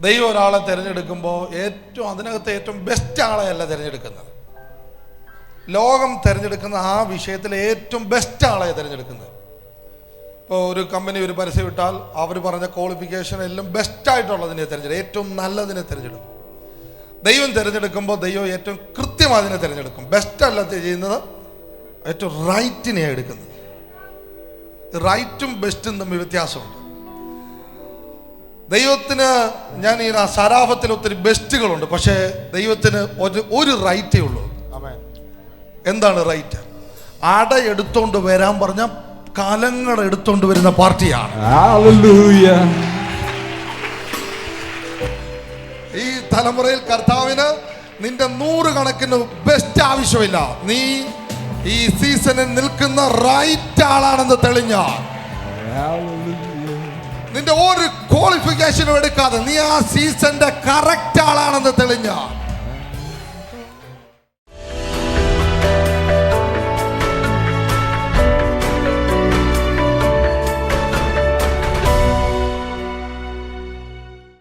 ദൈവം ഒരാളെ തിരഞ്ഞെടുക്കുമ്പോൾ ഏറ്റവും അതിനകത്ത് ഏറ്റവും ബെസ്റ്റ് ആളെയല്ല തിരഞ്ഞെടുക്കുന്നത്. ലോകം തിരഞ്ഞെടുക്കുന്ന ആ വിഷയത്തിൽ ഏറ്റവും ബെസ്റ്റ് ആളെ തിരഞ്ഞെടുക്കുന്നത്. ഇപ്പോൾ ഒരു കമ്പനി ഒരു പരസ്യം ഇട്ടാൽ അവർ പറഞ്ഞ ക്വാളിഫിക്കേഷൻ എല്ലാം ബെസ്റ്റ് ആയിട്ടുള്ളതിനെ തിരഞ്ഞെടുക്കും. ഏറ്റവും നല്ലതിനെ തിരഞ്ഞെടുക്കും. ദൈവം തിരഞ്ഞെടുക്കുമ്പോൾ ദൈവം ഏറ്റവും കൃത്യം അതിനെ തിരഞ്ഞെടുക്കും. ബെസ്റ്റ് അല്ല ചെയ്യുന്നത് ഏറ്റവും റൈറ്റിനെയാണ് എടുക്കുന്നത്. റൈറ്റും ബെസ്റ്റും തമ്മിൽ വ്യത്യാസമുണ്ട്. ദൈവത്തിന് ഞാൻ ഈ സരാഫത്തിൽ ഒത്തിരി ബെസ്റ്റുകളുണ്ട് പക്ഷേ ദൈവത്തിന് ഒരു ഒരു റൈറ്റേ ഉള്ളൂ. ആമേൻ. എന്താണ് റൈറ്റ്? അട എടുത്തോണ്ട് വരാൻ പറഞ്ഞ കലങ്ങൾ എടുത്തോണ്ട് വരുന്ന പാർട്ടിയാണ്. Hallelujah. ഈ തലമുറയിൽ കർത്താവിന് നിന്റെ നൂറുകണക്കിന് ബെസ്റ്റ് ആവശ്യമില്ല. നീ ഈ സീസണിൽ നിൽക്കുന്ന റൈറ്റ് ആളാണെന്ന് തെളിഞ്ഞ Hallelujah. നിന്റെ ഒരു ക്വാളിഫിക്കേഷനും എടുക്കാതെ നീ ആ സീസന്റെ കറക്റ്റ് ആളാണെന്ന് തെളിഞ്ഞാൽ